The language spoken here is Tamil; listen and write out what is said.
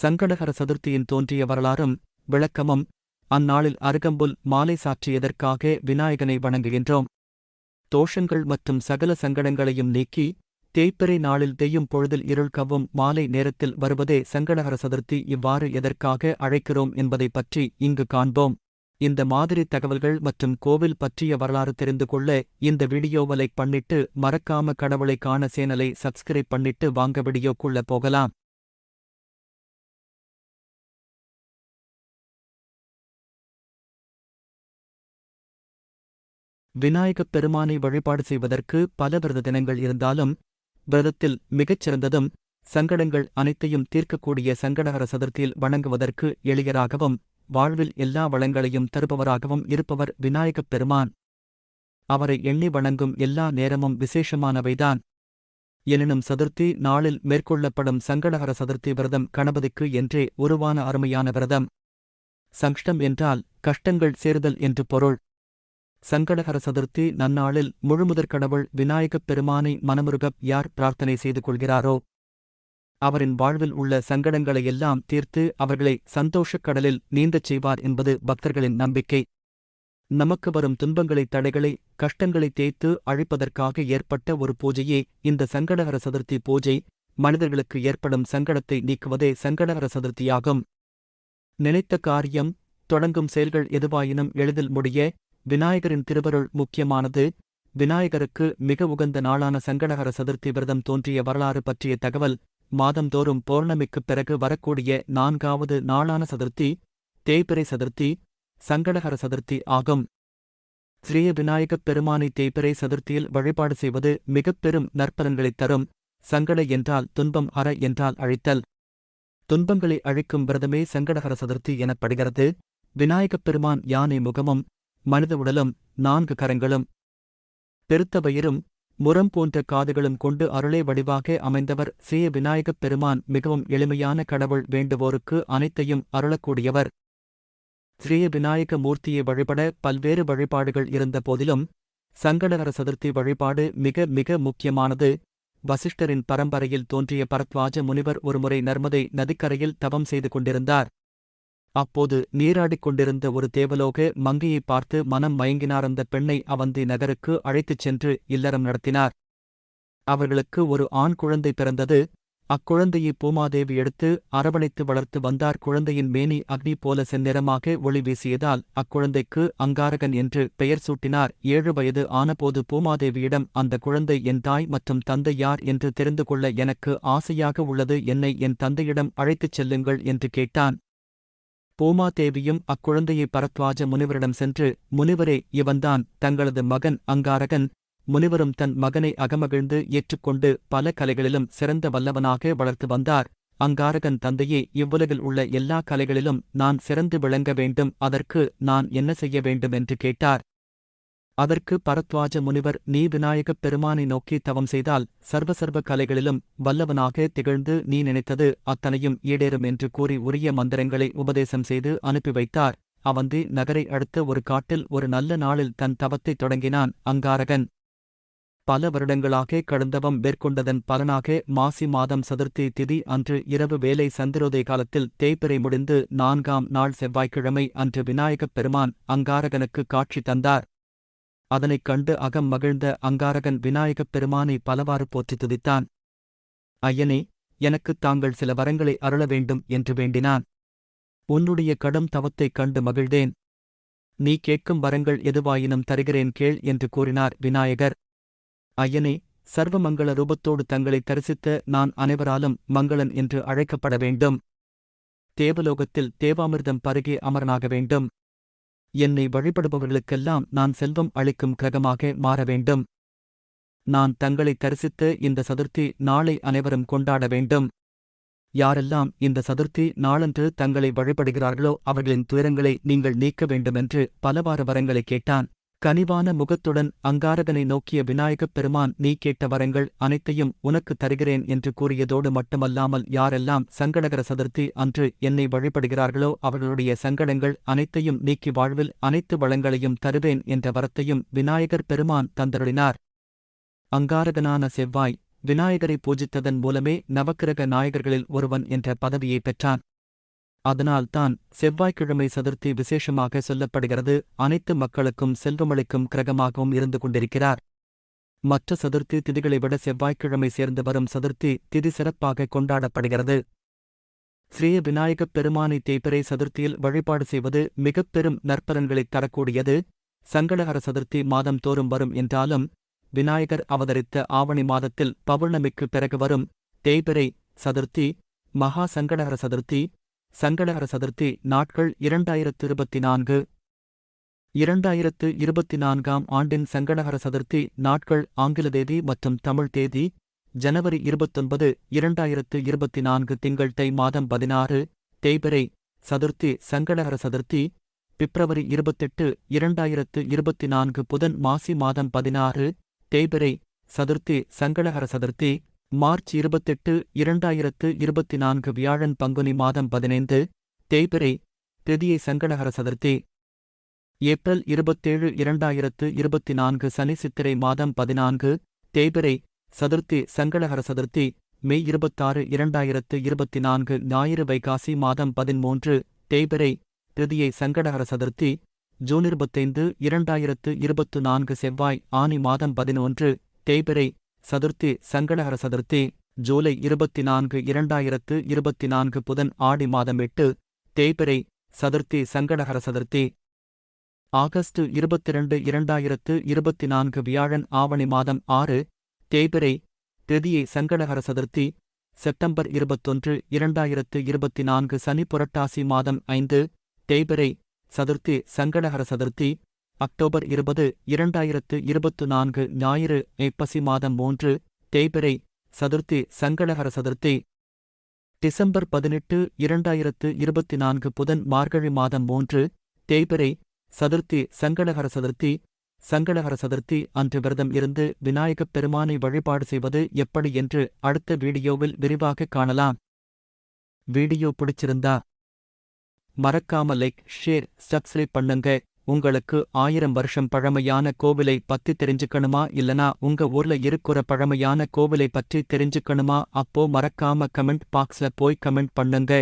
சங்கடகர சதுர்த்தியின் தோன்றிய வரலாறும் விளக்கமும் அந்நாளில் அருகம்புல் மாலை சாற்றியதற்காக விநாயகனை வணங்குகின்றோம். தோஷங்கள் மற்றும் சகல சங்கடங்களையும் நீக்கி தேய்பிறை நாளில் தெய்யும் பொழுதில் இருள்கவும் மாலை நேரத்தில் வருவதே சங்கடகர சதுர்த்தி இவ்வாறு எதற்காக அழைக்கிறோம் என்பதை பற்றி இங்கு காண்போம். இந்த மாதிரி தகவல்கள் மற்றும் கோவில் பற்றிய வரலாறு தெரிந்து கொள்ள இந்த வீடியோவை லைக் பண்ணிட்டு மறக்காம கடவுளை காண சேனலை சப்ஸ்கிரைப் பண்ணிட்டு வாங்க வீடியோக்குள்ள போகலாம். விநாயகப் பெருமானை வழிபாடு செய்வதற்கு பல விரத தினங்கள் இருந்தாலும் விரதத்தில் மிகச் சிறந்ததும் சங்கடங்கள் அனைத்தையும் தீர்க்கக்கூடிய சங்கடகர சதுர்த்தியில் வணங்குவதற்கு எளியராகவும் வாழ்வில் எல்லா வளங்களையும் தருபவராகவும் இருப்பவர் விநாயகப் பெருமான். அவரை எண்ணி வணங்கும் எல்லா நேரமும் விசேஷமானவைதான். எனினும் சதுர்த்தி நாளில் மேற்கொள்ளப்படும் சங்கடகர சதுர்த்தி விரதம் கணபதிக்கு என்றே உருவான அருமையான விரதம். சங்கடம் என்றால் கஷ்டங்கள் சேருதல் என்று பொருள். சங்கடகர சதுர்த்தி நன்னாளில் முழுமுதற் கடவுள் விநாயகப் பெருமானை மனமுருகப் யார் பிரார்த்தனை செய்து கொள்கிறாரோ? அவரின் வாழ்வில் உள்ள சங்கடங்களையெல்லாம் தீர்த்து அவர்களை சந்தோஷக் கடலில் நீந்தச் செய்வார் என்பது பக்தர்களின் நம்பிக்கை. நமக்கு வரும் துன்பங்களை தடைகளை கஷ்டங்களை தேய்த்து அழிப்பதற்காக ஏற்பட்ட ஒரு பூஜையே இந்த சங்கடகர சதுர்த்தி பூஜை. மனிதர்களுக்கு ஏற்படும் சங்கடத்தை நீக்குவதே சங்கடகர சதுர்த்தியாகும். நினைத்த காரியம் தொடங்கும் செயல்கள் எதுவாயினும் எளிதில் முடிய விநாயகரின் திருவருள் முக்கியமானது. விநாயகருக்கு மிக உகந்த நாளான சங்கடகர சதுர்த்தி விரதம் தோன்றிய வரலாறு பற்றிய தகவல் மாதந்தோறும் பௌர்ணமிக்குப் பிறகு வரக்கூடிய நான்காவது நாளான சதுர்த்தி தேய்பிறை சதுர்த்தி சங்கடகர சதுர்த்தி ஆகும். ஸ்ரீ விநாயகப் பெருமானை தேய்பிறை சதுர்த்தியில் வழிபாடு செய்வது மிகப் பெரும் நற்பலன்களைத் தரும். சங்கட என்றால் துன்பம் அற என்றால் அழித்தல். துன்பங்களை அழிக்கும் விரதமே சங்கடகர சதுர்த்தி எனப்படுகிறது. விநாயகப் பெருமான் யானை முகமும் மனித உடலும் நான்கு கரங்களும். பெருத்த வயிறும் முரம் போன்ற காதுகளும் கொண்டு அருளே வடிவாக அமைந்தவர் சீய விநாயகப் பெருமான் மிகவும் எளிமையான கடவுள் வேண்டுவோருக்கு அனைத்தையும் அருளக்கூடியவர். ஸ்ரீய விநாயக மூர்த்தியை வழிபட பல்வேறு வழிபாடுகள் இருந்த போதிலும் சங்கடகர சதுர்த்தி வழிபாடு மிக மிக முக்கியமானது. வசிஷ்டரின் பரம்பரையில் தோன்றிய பரத்வாஜ முனிவர் ஒருமுறை நர்மதை நதிக்கரையில் தவம் செய்து கொண்டிருந்தார். அப்போது நீராடிக் கொண்டிருந்த ஒரு தேவலோக மங்கையை பார்த்து மனம் மயங்கினார் அந்த பெண்ணை அவந்தி நகருக்கு அழைத்துச் சென்று இல்லறம் நடத்தினார். அவர்களுக்கு ஒரு ஆண் குழந்தை பிறந்தது. அக்குழந்தையை பூமாதேவி எடுத்து அரவணைத்து வளர்த்து வந்தார். குழந்தையின் மேனி அக்னி போல செந்நிறமாக ஒளி வீசியதால் அக்குழந்தைக்கு அங்காரகன் என்று பெயர் சூட்டினார். ஏழு வயது ஆனபோது பூமாதேவியிடம் அந்த குழந்தை என் தாய் மற்றும் தந்தை யார் என்று தெரிந்து கொள்ள எனக்கு ஆசையாக உள்ளது. என்னை என் தந்தையிடம் அழைத்துச் செல்லுங்கள் என்று கேட்டான். பூமாதேவியும் அக்குழந்தையை பரத்வாஜ முனிவரிடம் சென்று முனிவரே இவன்தான் தங்களது மகன் அங்காரகன். முனிவரும் தன் மகனை அகமகிழ்ந்து ஏற்றுக்கொண்டு பல கலைகளிலும் சிறந்த வல்லவனாக வளர்த்து வந்தார். அங்காரகன் தந்தையே இவ்வுலகில் உள்ள எல்லா கலைகளிலும் நான் சிறந்து விளங்க வேண்டும். அதற்கு நான் என்ன செய்ய வேண்டும்? என்று கேட்டார். அதற்கு பரத்வாஜ முனிவர் நீ விநாயகப் பெருமானை நோக்கி தவம் செய்தால் சர்வசர்வ கலைகளிலும் வல்லவனாக திகழ்ந்து நீ நினைத்தது அத்தனையும் ஈடேறும் என்று கூறி உரிய மந்திரங்களை உபதேசம் செய்து அனுப்பி வைத்தார். அவந்தி நகரை அடுத்த ஒரு காட்டில் ஒரு நல்ல நாளில் தன் தவத்தைத் தொடங்கினான் அங்காரகன். பல வருடங்களாக கடந்தவம் மேற்கொண்டதன் பலனாக மாசி மாதம் சதுர்த்தி திதி அன்று இரவு வேலை சந்திரோதய காலத்தில் தேய்பிறை முடிந்து நான்காம் நாள் செவ்வாய்க்கிழமை அன்று விநாயகப் பெருமான் அங்காரகனுக்கு காட்சி தந்தார். அதனைக் கண்டு அகம் மகிழ்ந்த அங்காரகன் விநாயகப் பெருமானை பலவாறு போற்றித் துதித்தான். ஐயனே எனக்குத் தாங்கள் சில வரங்களை அருள வேண்டும் என்று வேண்டினான். உன்னுடைய கடும் தவத்தைக் கண்டு மகிழ்ந்தேன். நீ கேட்கும் வரங்கள் எதுவாயினும் தருகிறேன் கேள் என்று கூறினார் விநாயகர். ஐயனே சர்வமங்கள ரூபத்தோடு தங்களை தரிசித்த நான் அனைவராலும் மங்களன் என்று அழைக்கப்பட வேண்டும். தேவலோகத்தில் தேவாமிர்தம் பருகி அமரனாக வேண்டும். என்னை வழிபடுபவர்களுக்கெல்லாம் நான் செல்வம் அளிக்கும் கிரகமாக மாற வேண்டும். நான் தங்களை தரிசித்து இந்த சதுர்த்தி நாளை அனைவரும் கொண்டாட வேண்டும். யாரெல்லாம் இந்த சதுர்த்தி நாளன்று தங்களை வழிபடுகிறார்களோ அவர்களின் துயரங்களை நீங்கள் நீக்க வேண்டுமென்று பலவாறு வரங்களை கேட்டான். கனிவான முகத்துடன் அங்காரகனை நோக்கிய விநாயகப் பெருமான் நீ கேட்ட வரங்கள் அனைத்தையும் உனக்கு தருகிறேன் என்று கூறியதோடு மட்டுமல்லாமல் யாரெல்லாம் சங்கடகர சதுர்த்தி அன்று என்னை வழிபடுகிறார்களோ அவர்களுடைய சங்கடங்கள் அனைத்தையும் நீக்கி வாழ்வில் அனைத்து வளங்களையும் தருவேன் என்ற வரத்தையும் விநாயகர் பெருமான் தந்தருளினார். அங்காரகனான செவ்வாய் விநாயகரை பூஜித்ததன் மூலமே நவக்கிரக நாயகர்களில் ஒருவன் என்ற பதவியை பெற்றான். அதனால்தான் செவ்வாய்க்கிழமை சதுர்த்தி விசேஷமாக சொல்லப்படுகிறது. அனைத்து மக்களுக்கும் செல்வமளிக்கும் கிரகமாகவும் இருந்து கொண்டிருக்கிறார். மற்ற சதுர்த்தி திதிகளை விட செவ்வாய்க்கிழமை சேர்ந்து வரும் சதுர்த்தி திதி சிறப்பாக கொண்டாடப்படுகிறது. ஸ்ரீ விநாயகப் பெருமானை தேய்பிறை சதுர்த்தியில் வழிபாடு செய்வது மிகப் பெரும் நற்பலன்களைத் தரக்கூடியது. சங்கடகர சதுர்த்தி மாதம் தோறும் வரும் என்றாலும் விநாயகர் அவதரித்த ஆவணி மாதத்தில் பௌர்ணமிக்கு பிறகு வரும் தேய்பிரை சதுர்த்தி மகா சங்கடஹர சதுர்த்தி சங்கடகர சதுர்த்தி நாட்கள் இரண்டாயிரத்து இருபத்தி நான்கு இரண்டாயிரத்து இருபத்தி நான்காம் ஆண்டின் சங்கடகர சதுர்த்தி நாட்கள் ஆங்கில தேதி மற்றும் தமிழ் தேதி ஜனவரி இருபத்தொன்பது இரண்டாயிரத்து இருபத்தி நான்கு திங்கள் தை மாதம் பதினாறு தேய்பிரை சதுர்த்தி சங்கடகர சதுர்த்தி பிப்ரவரி இருபத்தெட்டு இரண்டாயிரத்து இருபத்தி நான்கு புதன் மாசி மாதம் பதினாறு தேய்பிரை சதுர்த்தி சங்கடகர சதுர்த்தி மார்ச் இருபத்தெட்டு இரண்டாயிரத்து இருபத்தி நான்கு வியாழன் பங்குனி மாதம் பதினைந்து தேய்பிரை திருதியை சங்கடகர சதுர்த்தி. ஏப்ரல் இருபத்தேழு இரண்டாயிரத்து இருபத்தி நான்கு சனி சித்திரை மாதம் பதினான்கு தேய்பிரை சதுர்த்தி சங்கடகர சதுர்த்தி. மே இருபத்தாறு இரண்டாயிரத்து இருபத்தி நான்கு ஞாயிறு வைகாசி மாதம் பதிமூன்று தேய்பிரை திருதியை சங்கடகர சதுர்த்தி. ஜூன் இருபத்தைந்து இரண்டாயிரத்து இருபத்து நான்கு செவ்வாய் ஆனி மாதம் பதினொன்று தேய்பிரை சதுர்த்தி சங்கடஹர சதுர்த்தி ஜூலை இருபத்தி நான்கு இரண்டாயிரத்து இருபத்தி நான்கு புதன் ஆடி மாதம் எட்டு தேய்பிரை சதுர்த்தி சங்கடஹர சதுர்த்தி. ஆகஸ்ட் இருபத்திரண்டு இரண்டாயிரத்து இருபத்தி நான்கு வியாழன் ஆவணி மாதம் ஆறு தேய்பிரை திதியை சங்கடஹர சதுர்த்தி செப்டம்பர் இருபத்தொன்று இரண்டாயிரத்து இருபத்தி நான்கு சனி புரட்டாசி மாதம் ஐந்து தேய்பிரை சதுர்த்தி சங்கடஹர சதுர்த்தி. அக்டோபர் இருபது இரண்டாயிரத்து இருபத்து நான்கு ஞாயிறு ஐப்பசி மாதம் மூன்று தேய்பிரை சதுர்த்தி சங்கடகர சதுர்த்தி. டிசம்பர் பதினெட்டு இரண்டாயிரத்து இருபத்தி நான்கு புதன் மார்கழி மாதம் மூன்று தேய்பிரை சதுர்த்தி சங்கடகர சதுர்த்தி. சங்கடகர சதுர்த்தி அன்று விரதம் இருந்து விநாயகப் பெருமானை வழிபாடு செய்வது எப்படி என்று அடுத்த வீடியோவில் விரிவாக காணலாம். வீடியோ பிடிச்சிருந்தா மறக்காம லைக் ஷேர் சப்ஸ்கிரைப் பண்ணுங்க. உங்களுக்கு ஆயிரம் வருஷம் பழமையான கோவிலை பத்தி தெரிஞ்சுக்கணுமா இல்லனா உங்க ஊர்ல இருக்கிற பழமையான கோவிலை பற்றி தெரிஞ்சுக்கணுமா அப்போ மறக்காம கமெண்ட் பாக்ஸ்ல போய் கமெண்ட் பண்ணுங்க.